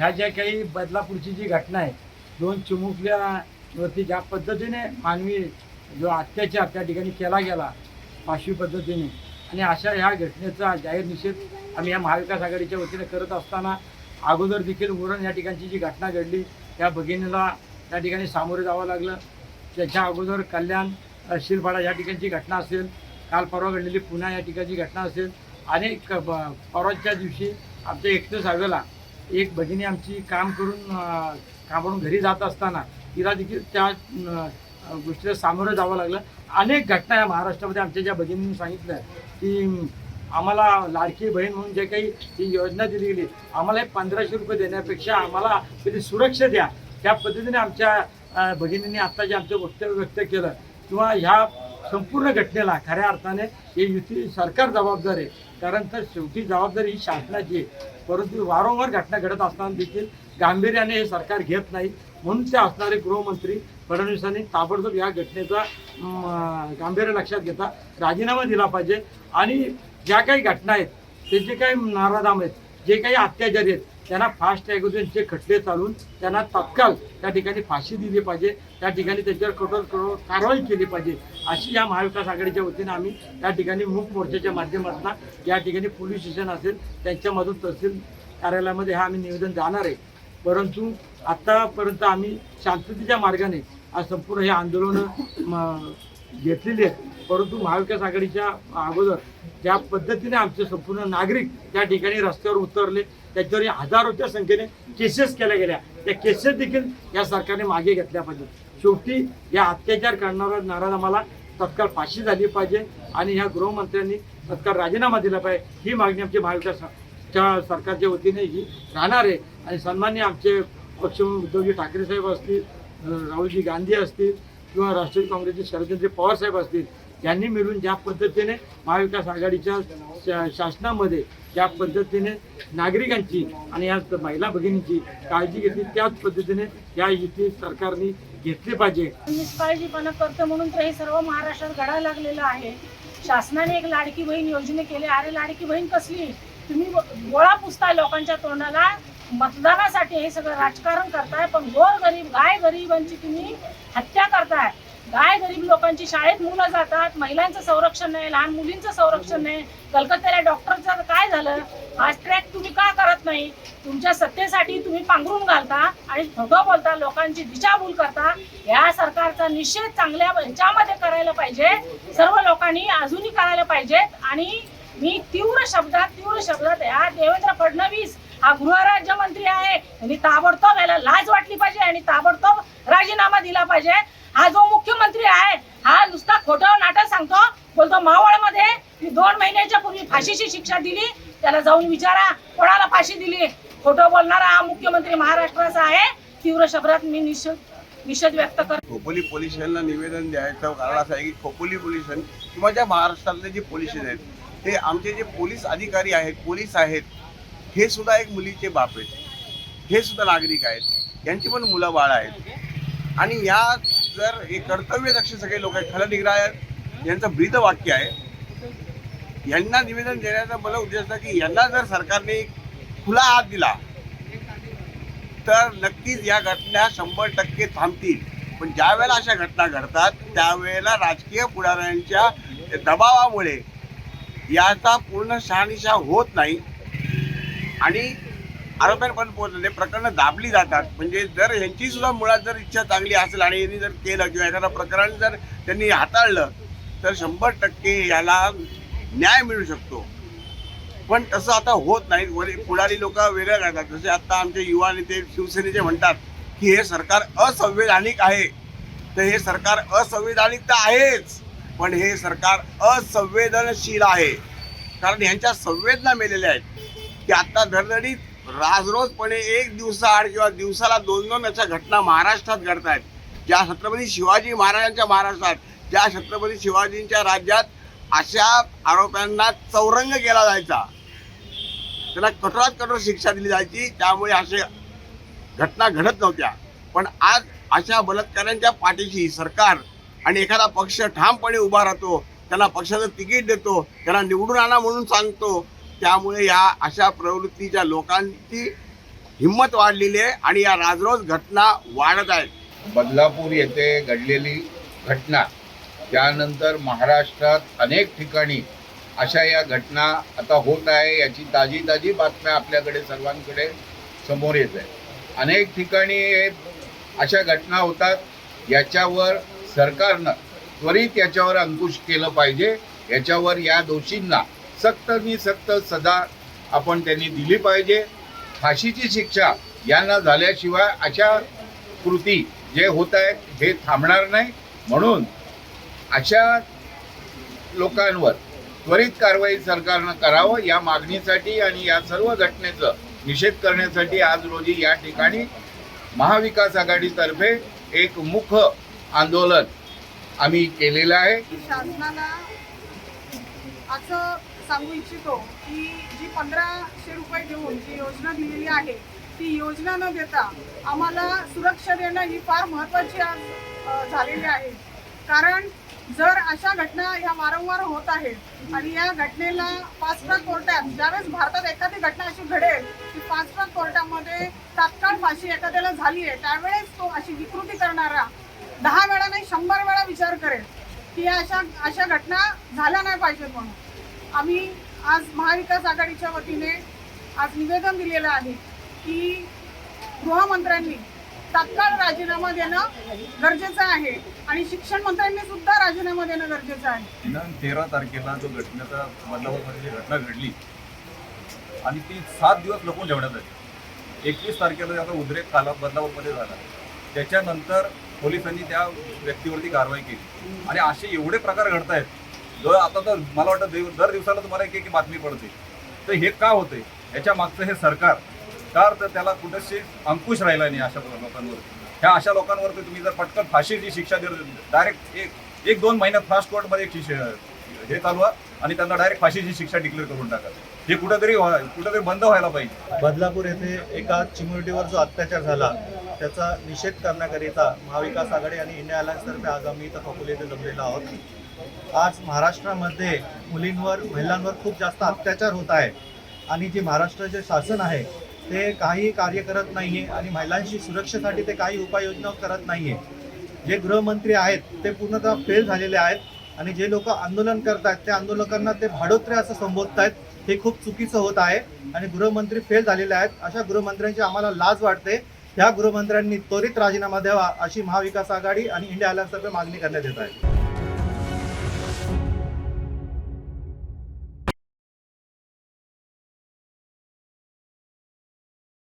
ह्या ज्या काही बदलापूरची जी घटना आहे दोन चिमुकल्यावरती ज्या पद्धतीने मानवी जो अत्याचार त्या ठिकाणी केला गेला पाशवी पद्धतीने आणि अशा ह्या घटनेचा जाहीर निषेध आम्ही या महाविकास आघाडीच्या वतीने करत असताना अगोदर देखील उरण या ठिकाणची जी घटना घडली त्या भगिनीला त्या ठिकाणी सामोरे जावं लागलं. त्याच्या अगोदर कल्याण अ, शिरपाडा या ठिकाणची घटना असेल काल परवा घडलेली पुन्हा या ठिकाणची घटना असेल अनेक परवाच्या दिवशी आमच्या एकटे सावेला एक भगिनी आमची काम करून कामावरून घरी जात असताना तिला देखील त्या गोष्टीला सामोरं जावं लागलं. अनेक घटना या महाराष्ट्रामध्ये आमच्या ज्या भगिनींनी सांगितलं की आम्हाला लाडकी बहीण म्हणून जे काही ही योजना दिली गेली आम्हाला पंधराशे रुपये देण्यापेक्षा आम्हाला कधी सुरक्षा द्या. त्या पद्धतीने आमच्या भगिनींनी आत्ता जे आमचं वक्तव्य व्यक्त केलं किंवा ह्या संपूर्ण घटनेला खऱ्या अर्थाने हे युती सरकार जबाबदार आहे. कारण तर शेवटी जबाबदारी ही शासनाची आहे. परंतु वारंवार घटना घडत असताना देखील गांभीर्याने हे सरकार घेत नाही. म्हणून ते असणारे गृहमंत्री फडणवीसांनी ताबडतोब या घटनेचा गांभीर्य लक्षात घेता राजीनामा दिला पाहिजे. आणि ज्या काही घटना आहेत त्याचे काही नाराधाम आहेत जे काही अत्याचारी आहेत त्यांना फास्ट ट्रॅकचे खटले चालून त्यांना तत्काळ त्या ठिकाणी फाशी दिली पाहिजे त्या ठिकाणी त्यांच्यावर कठोर कठोर कारवाई केली पाहिजे अशी या महाविकास आघाडीच्या वतीने आम्ही त्या ठिकाणी मूक मोर्चाच्या माध्यमातून या ठिकाणी पोलीस स्टेशन असेल त्यांच्यामधून तहसील कार्यालयामध्ये हा आम्ही निवेदन जाणार आहे. परंतु आत्तापर्यंत आम्ही शांततेच्या मार्गाने आज संपूर्ण हे आंदोलनं म, घेतलेली आहेत. परंतु महाविकास आघाडीच्या अगोदर ज्या पद्धतीने आमचे संपूर्ण नागरिक त्या ठिकाणी रस्त्यावर उतरले त्याच्यावर हजारोच्या संख्येने केसेस केल्या गेल्या. त्या केसेस देखील या सरकारने मागे घेतल्या पाहिजेत. शेवटी या अत्याचार करणाऱ्या आम्हाला तत्काळ फाशी झाली पाहिजे आणि ह्या गृहमंत्र्यांनी तत्काळ राजीनामा दिला पाहिजे. ही मागणी आमची महाविकास सरकारच्या वतीने ही राहणार आहे. आणि सन्मान्य आमचे पक्षप्रमुख उद्धवजी ठाकरे साहेब असतील राहुलजी गांधी असतील किंवा राष्ट्रवादी काँग्रेसचे शरदचंद्र पवार साहेब असतील यांनी मिळून ज्या पद्धतीने महाविकास आघाडीच्या शासनामध्ये ज्या पद्धतीने नागरिकांची आणि या महिला भगिनींची काळजी घेतली त्याच पद्धतीने या युती सरकारने घेतली पाहिजे. निष्काळजीपणा करतो म्हणून तर हे सर्व महाराष्ट्रात घडायला लागलेलं आहे. शासनाने एक लाडकी बहीण योजने केली. अरे लाडकी बहीण कसली? तुम्ही गोळा पुसता लोकांच्या तोंडाला. मतदानासाठी हे सगळं राजकारण करताय पण गोर गरीब गाय गरीबांची तुम्ही हत्या करताय. गाय गरीब लोकांची शाळेत मुलं जातात महिलांचं संरक्षण नाही लहान मुलींचं संरक्षण नाही. कलकत्त्याला डॉक्टरचं काय झालं? फास्ट ट्रॅक तुम्ही का करत नाही? तुमच्या सत्तेसाठी तुम्ही पांघरून घालता आणि खोटं बोलता लोकांची दिशाभूल करता. या सरकारचा निषेध चांगल्या ह्याच्यामध्ये करायला पाहिजे. सर्व लोकांनी अजूनही करायला पाहिजेत. आणि मी तीव्र शब्दात तीव्र शब्दात या देवेंद्र फडणवीस हा गृहराज्यमंत्री आहे. आणि ताबडतोब याला लाज वाटली पाहिजे आणि ताबडतोब राजीनामा दिला पाहिजे. हा जो मुख्यमंत्री आहे हा नुसता खोटं नाटक सांगतो. बोलतो मावळमध्ये मी दोन महिन्याच्या पूर्वी फाशीची शिक्षा दिली. त्याला जाऊन विचारा कोणाला फाशी दिली? खोटं बोलणारा हा मुख्यमंत्री महाराष्ट्राचा आहे. तीव्र शब्दात मी निषेध निषेध व्यक्त करतो खोपोली पोलीस निवेदन द्यायचं कारण असं आहे की खोपोली पोलीस किंवा ज्या महाराष्ट्रातले जे पोलीस आहेत ते आमचे जे पोलीस अधिकारी आहेत पोलीस आहेत हे सुद्धा एक मुलीचे बाप आहेत. हे सुद्धा नागरिक आहेत. यांची पण मुलं बाळ आहेत. आणि या जर हे कर्तव्यदक्ष सगळे लोक आहेत खलनिग्रह आहेत यांचं ब्रीद वाक्य आहे. यांना निवेदन देण्याचा मला उद्देश होता की यांना जर सरकारने खुला हात दिला तर नक्कीच या घटना शंभर टक्के थांबतील. पण ज्या वेळेला अशा घटना घडतात त्यावेळेला राजकीय पुढाऱ्यांच्या दबावामुळे याचा पूर्ण शहानिशा होत नाही. आणि आरोपांपर्यंत पोहोचले. म्हणजे प्रकरणं दाबली जातात. म्हणजे जर ह्यांची सुद्धा मुळात जर इच्छा चांगली असेल आणि यांनी जर केलं किंवा एखादं प्रकरण जर त्यांनी हाताळलं तर शंभर टक्के याला न्याय मिळू शकतो. पण तसं आता होत नाही. वरी पुढारी लोक वेगळं करतात. जसे आता आमचे युवा नेते शिवसेनेचे म्हणतात की हे सरकार असंवैधानिक आहे. तर हे सरकार असंवैधानिक तर आहेच. पण हे सरकार असंवेदनशील आहे. कारण ह्यांच्या संवेदना मेलेल्या आहेत. की आता धडधडीत राजरोजपणे एक दिवसाआड किंवा दिवसाला दोन दोन अशा घटना महाराष्ट्रात घडत आहेत ज्या छत्रपती शिवाजी महाराजांच्या महाराष्ट्रात ज्या छत्रपती शिवाजींच्या राज्यात अशा आरोप्यांना चौरंग केला जायचा. त्यांना कठोरात कठोर शिक्षा दिली जायची. त्यामुळे असे घटना घडत नव्हत्या. पण आज अशा बलात्कारांच्या पाठीशी सरकार आणि एखादा पक्ष ठामपणे उभा राहतो त्यांना पक्षाचं तिकीट देतो त्यांना निवडून आणा म्हणून सांगतो त्यामुळे या अशा प्रवृत्तीच्या लोकांची हिंमत वाढलेली आहे आणि या राजरोज घटना वाढत आहेत. बदलापूर येथे घडलेली घटना त्यानंतर महाराष्ट्रात अनेक ठिकाणी अशा या घटना आता होत आहे याची ताजी ताजी बातम्या आपल्याकडे सर्वांकडे समोर येत आहे अनेक ठिकाणी अशा घटना होतात याच्यावर सरकारनं त्वरित याच्यावर अंकुश केलं पाहिजे याच्यावर या दोषींना सक्तनी सक्त सजा आपण त्यांनी दिली पाहिजे. फाशीची शिक्षा यांना झाल्याशिवाय अशा कृती जे होत आहेत हे थांबणार नाही. म्हणून अशा लोकांवर त्वरित कारवाई सरकारनं करावं या मागणीसाठी आणि या सर्व घटनेचं निषेध करण्यासाठी आज रोजी या ठिकाणी महाविकास आघाडीतर्फे एक मुख आंदोलन आम्ही केलेलं आहे. शासनाला असं सांगू इच्छितो की जी पंधराशे रुपये देऊन जी योजना दिलेली आहे ती योजना न देता आम्हाला सुरक्षा देणं ही फार महत्त्वाची आज झालेली आहे. कारण जर अशा घटना ह्या वारंवार होत आहेत आणि या घटनेला फास्ट ट्रॅक कोर्टात ज्यावेळेस भारतात एखादी घटना अशी घडेल की फास्ट ट्रॅक कोर्टामध्ये तात्काळ फाशी एखाद्याला झाली आहे त्यावेळेस तो अशी विकृती करणारा दहा वेळा नाही शंभर वेळा विचार करेल की अशा अशा घटना झाल्या नाही पाहिजेत म्हणून. आम्ही आज महाविकास आघाडीच्या वतीने आज निवेदन दिलेलं आहे की गृहमंत्र्यांनी तात्काळ राजीनामा देणं गरजेचं आहे आणि शिक्षण मंत्र्यांनी सुद्धा राजीनामा देणं गरजेचं आहे. दिनांक तेरा तारखेला जो घटनेचा बदलापूरमध्ये जी घटना घडली आणि ती सात दिवस लपून ठेवण्यात आली. एकवीस तारखेला त्याचा उद्रेक काला बदलापूरमध्ये झाला. त्याच्यानंतर पोलिसांनी त्या व्यक्तीवरती कारवाई केली. आणि असे एवढे प्रकार घडत आहेत जो आता तर मला वाटतं देव- दर दिवसाला तुम्हाला एक एक बातमी पडते. तर हे का होते? याच्या मागचं हे सरकार तर त्याला कुठेशी अंकुश राहिला नाही अशा लोकांवर. ह्या अशा लोकांवरती तुम्ही जर पटकन फाशीची शिक्षा दिली डायरेक्ट एक एक दोन महिन्यात फास्ट कोर्टमध्ये एक शिक्षा हे चालवा आणि त्यांना डायरेक्ट फाशीची शिक्षा डिक्लेअर करून टाका. हे कुठेतरी कुठेतरी बंद व्हायला पाहिजे. बदलापूर येथे एका चिमुरटीवर जो अत्याचार झाला त्याचा निषेध करण्याकरिता महाविकास आघाडी आणि इंडिया अलायन्सतर्फे आज आम्ही इथं खोपोली येथे जमलेलो आहोत. आज महाराष्ट्रामध्ये मुलींवर महिलांवर खूप जास्त अत्याचार होत आहे. आणि जे महाराष्ट्राचे शासन आहे ते काही कार्य करत नाही आहे आणि महिलांची सुरक्षेसाठी ते काही उपाययोजना करत नाही आहे जे गृहमंत्री आहेत ते पूर्णतः फेल झालेले आहेत आणि जे लोक आंदोलन करत आहेत त्या आंदोलकांना ते भाडोत्रे असं संबोधत आहेत हे खूप चुकीचं होत आहे आणि गृहमंत्री फेल झालेले आहेत. अशा गृहमंत्र्यांची आम्हाला लाज वाटते. ह्या गृहमंत्र्यांनी त्वरित राजीनामा द्यावा अशी महाविकास आघाडी आणि इंडिया अलायन्सतर्फे मागणी करण्यात येत आहे.